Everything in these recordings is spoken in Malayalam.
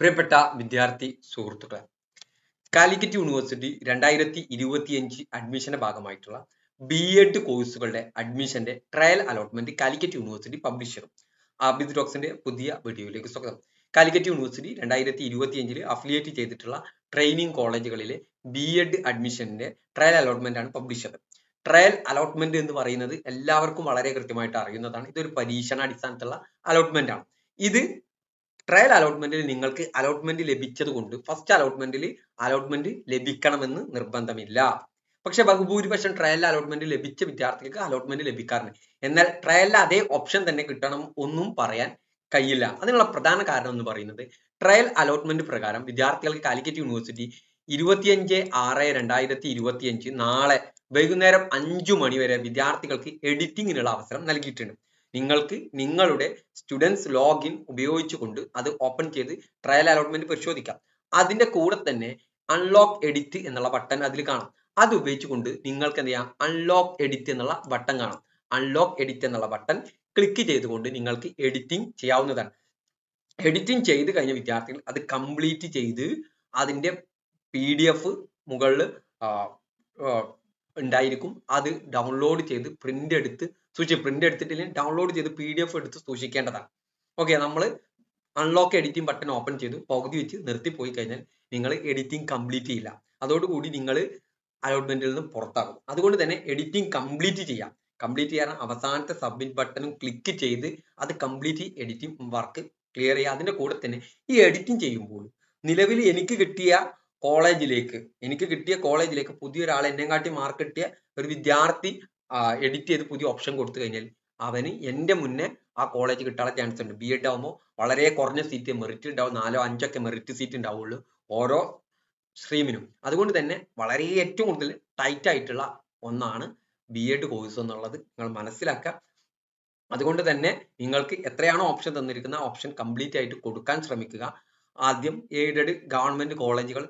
പ്രിയപ്പെട്ട വിദ്യാർത്ഥി സുഹൃത്തുക്കളെ കാലിക്കറ്റ് യൂണിവേഴ്സിറ്റി രണ്ടായിരത്തി ഇരുപത്തിയഞ്ച് അഡ്മിഷന്റെ ഭാഗമായിട്ടുള്ള ബി എഡ് കോഴ്സുകളുടെ അഡ്മിഷന്റെ trial allotment Calicut University publish Abid ഡോക്സിന്റെ പുതിയ വീഡിയോയിലേക്ക് സ്വാഗതം. കാലിക്കറ്റ് യൂണിവേഴ്സിറ്റി രണ്ടായിരത്തി ഇരുപത്തിയഞ്ചിൽ അഫിലിയേറ്റ് ചെയ്തിട്ടുള്ള ട്രെയിനിങ് കോളേജുകളിലെ ബി എഡ് അഡ്മിഷന്റെ ട്രയൽ അലോട്ട്മെന്റ് ആണ് പബ്ലിഷ് ചെയ്തത്. ട്രയൽ അലോട്ട്മെന്റ് എന്ന് പറയുന്നത് എല്ലാവർക്കും വളരെ കൃത്യമായിട്ട് അറിയുന്നതാണ്. ഇതൊരു പരീക്ഷണാടിസ്ഥാനത്തുള്ള അലോട്ട്മെന്റ് ആണ്. ഇത് ട്രയൽ അലോട്ട്മെന്റിൽ നിങ്ങൾക്ക് അലോട്ട്മെന്റ് ലഭിച്ചത് കൊണ്ട് ഫസ്റ്റ് അലോട്ട്മെന്റിൽ അലോട്ട്മെന്റ് ലഭിക്കണമെന്ന് നിർബന്ധമില്ല. പക്ഷെ ബഹുഭൂരിപക്ഷം ട്രയൽ അലോട്ട്മെന്റ് ലഭിച്ച വിദ്യാർത്ഥികൾക്ക് അലോട്ട്മെന്റ് ലഭിക്കാറുണ്ട്. എന്നാൽ ട്രയലിൽ അതേ ഓപ്ഷൻ തന്നെ കിട്ടണം ഒന്നും പറയാൻ കഴിയില്ല. അതിനുള്ള പ്രധാന കാരണം എന്ന് പറയുന്നത് ട്രയൽ അലോട്ട്മെന്റ് പ്രകാരം വിദ്യാർത്ഥികൾക്ക് കാലിക്കറ്റ് യൂണിവേഴ്സിറ്റി ഇരുപത്തിയഞ്ച് ആറ് രണ്ടായിരത്തി ഇരുപത്തിയഞ്ച് നാളെ വൈകുന്നേരം അഞ്ചു മണി വരെ വിദ്യാർത്ഥികൾക്ക് എഡിറ്റിങ്ങിനുള്ള അവസരം നൽകിയിട്ടുണ്ട്. നിങ്ങൾക്ക് നിങ്ങളുടെ സ്റ്റുഡൻസ് ലോഗിൻ ഉപയോഗിച്ചുകൊണ്ട് അത് ഓപ്പൺ ചെയ്ത് ട്രയൽ അലോട്ട്മെന്റ് പരിശോധിക്കാം. അതിന്റെ കൂടെ തന്നെ അൺലോക്ക് എഡിറ്റ് എന്നുള്ള ബട്ടൺ അതിൽ കാണാം. അത് ഉപയോഗിച്ചുകൊണ്ട് നിങ്ങൾക്ക് എന്ത് ചെയ്യാം? അൺലോക്ക് എഡിറ്റ് എന്നുള്ള ബട്ടൺ കാണാം. അൺലോക്ക് എഡിറ്റ് എന്നുള്ള ബട്ടൺ ക്ലിക്ക് ചെയ്തുകൊണ്ട് നിങ്ങൾക്ക് എഡിറ്റിംഗ് ചെയ്യാവുന്നതാണ്. എഡിറ്റിംഗ് ചെയ്ത് കഴിഞ്ഞ വിദ്യാർത്ഥികൾ അത് കംപ്ലീറ്റ് ചെയ്ത് അതിന്റെ പി ഡി എഫ് മുകളിൽ ഉണ്ടായിരിക്കും. അത് ഡൗൺലോഡ് ചെയ്ത് പ്രിന്റ് എടുത്ത് സൂക്ഷിച്ച് പ്രിന്റ് എടുത്തിട്ടില്ലെങ്കിൽ ഡൗൺലോഡ് ചെയ്ത് പി ഡി എഫ് എടുത്ത് സൂക്ഷിക്കേണ്ടതാണ്. ഓക്കെ നമ്മൾ അൺലോക്ക് എഡിറ്റിംഗ് ബട്ടൺ ഓപ്പൺ ചെയ്തു പകുതി വെച്ച് നിർത്തി പോയി കഴിഞ്ഞാൽ നിങ്ങൾ എഡിറ്റിംഗ് കംപ്ലീറ്റ് ചെയ്യില്ല. അതോടുകൂടി നിങ്ങൾ അലോട്ട്മെന്റിൽ നിന്ന് പുറത്താകും. അതുകൊണ്ട് തന്നെ എഡിറ്റിംഗ് കംപ്ലീറ്റ് ചെയ്യാം. കംപ്ലീറ്റ് ചെയ്യാൻ അവസാനത്തെ സബ്മിറ്റ് ബട്ടണും ക്ലിക്ക് ചെയ്ത് അത് കംപ്ലീറ്റ് എഡിറ്റിംഗ് വർക്ക് ക്ലിയർ ചെയ്യുക. അതിന്റെ കൂടെ തന്നെ ഈ എഡിറ്റിംഗ് ചെയ്യുമ്പോൾ നിലവിൽ എനിക്ക് കിട്ടിയ കോളേജിലേക്ക് എനിക്ക് കിട്ടിയ കോളേജിലേക്ക് പുതിയൊരാൾ എന്നെ കാട്ടി മാർക്ക് കിട്ടിയ ഒരു വിദ്യാർത്ഥി എഡിറ്റ് ചെയ്ത് പുതിയ ഓപ്ഷൻ കൊടുത്തു കഴിഞ്ഞാൽ അവന് എന്റെ മുന്നേ ആ കോളേജ് കിട്ടാനുള്ള ചാൻസ് ഉണ്ട്. ബി എഡ് ആകുമ്പോൾ വളരെ കുറഞ്ഞ സീറ്റ് മെറിറ്റ് ഉണ്ടാവും. നാലോ അഞ്ചൊക്കെ മെറിറ്റ് സീറ്റ് ഉണ്ടാവുള്ളൂ ഓരോ സ്ട്രീമിനും അതുകൊണ്ട് തന്നെ വളരെ ഏറ്റവും കൂടുതൽ ടൈറ്റ് ആയിട്ടുള്ള ഒന്നാണ് ബി എഡ് കോഴ്സ് എന്നുള്ളത്. നിങ്ങൾ മനസ്സിലാക്കുക. അതുകൊണ്ട് തന്നെ നിങ്ങൾക്ക് എത്രയാണോ ഓപ്ഷൻ തന്നിരിക്കുന്ന ഓപ്ഷൻ കംപ്ലീറ്റ് ആയിട്ട് കൊടുക്കാൻ ശ്രമിക്കുക. ആദ്യം എയ്ഡഡ് ഗവൺമെന്റ് കോളേജുകൾ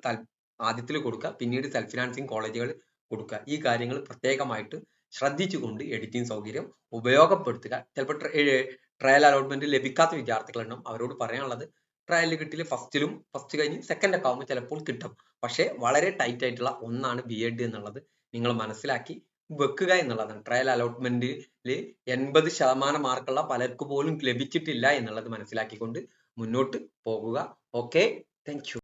ആദ്യത്തിൽ കൊടുക്കുക പിന്നീട് സെൽഫ് ഫിനാൻസിങ് കോളേജുകൾ കൊടുക്കുക. ഈ കാര്യങ്ങൾ പ്രത്യേകമായിട്ട് ശ്രദ്ധിച്ചുകൊണ്ട് എഡിറ്റിംഗ് സൗകര്യം ഉപയോഗപ്പെടുത്തുക. ചിലപ്പോൾ ട്രയൽ അലോട്ട്മെന്റ് ലഭിക്കാത്ത വിദ്യാർത്ഥികളുണ്ടാവും അവരോട് പറയാനുള്ളത് ട്രയലിൽ കിട്ടിയില്ല ഫസ്റ്റിലും ഫസ്റ്റ് കഴിഞ്ഞ് സെക്കൻഡ് ഒക്കെ ആകുമ്പോൾ ചിലപ്പോൾ കിട്ടും. പക്ഷേ വളരെ ടൈറ്റ് ആയിട്ടുള്ള ഒന്നാണ് ബി എഡ് എന്നുള്ളത്. നിങ്ങൾ മനസ്സിലാക്കി വെക്കുക എന്നുള്ളതാണ്. ട്രയൽ അലോട്ട്മെന്റിൽ എൺപത് ശതമാനം മാർക്കുള്ള പലർക്ക് പോലും ലഭിച്ചിട്ടില്ല എന്നുള്ളത് മനസ്സിലാക്കിക്കൊണ്ട് മുന്നോട്ട് പോകുക. Okay thank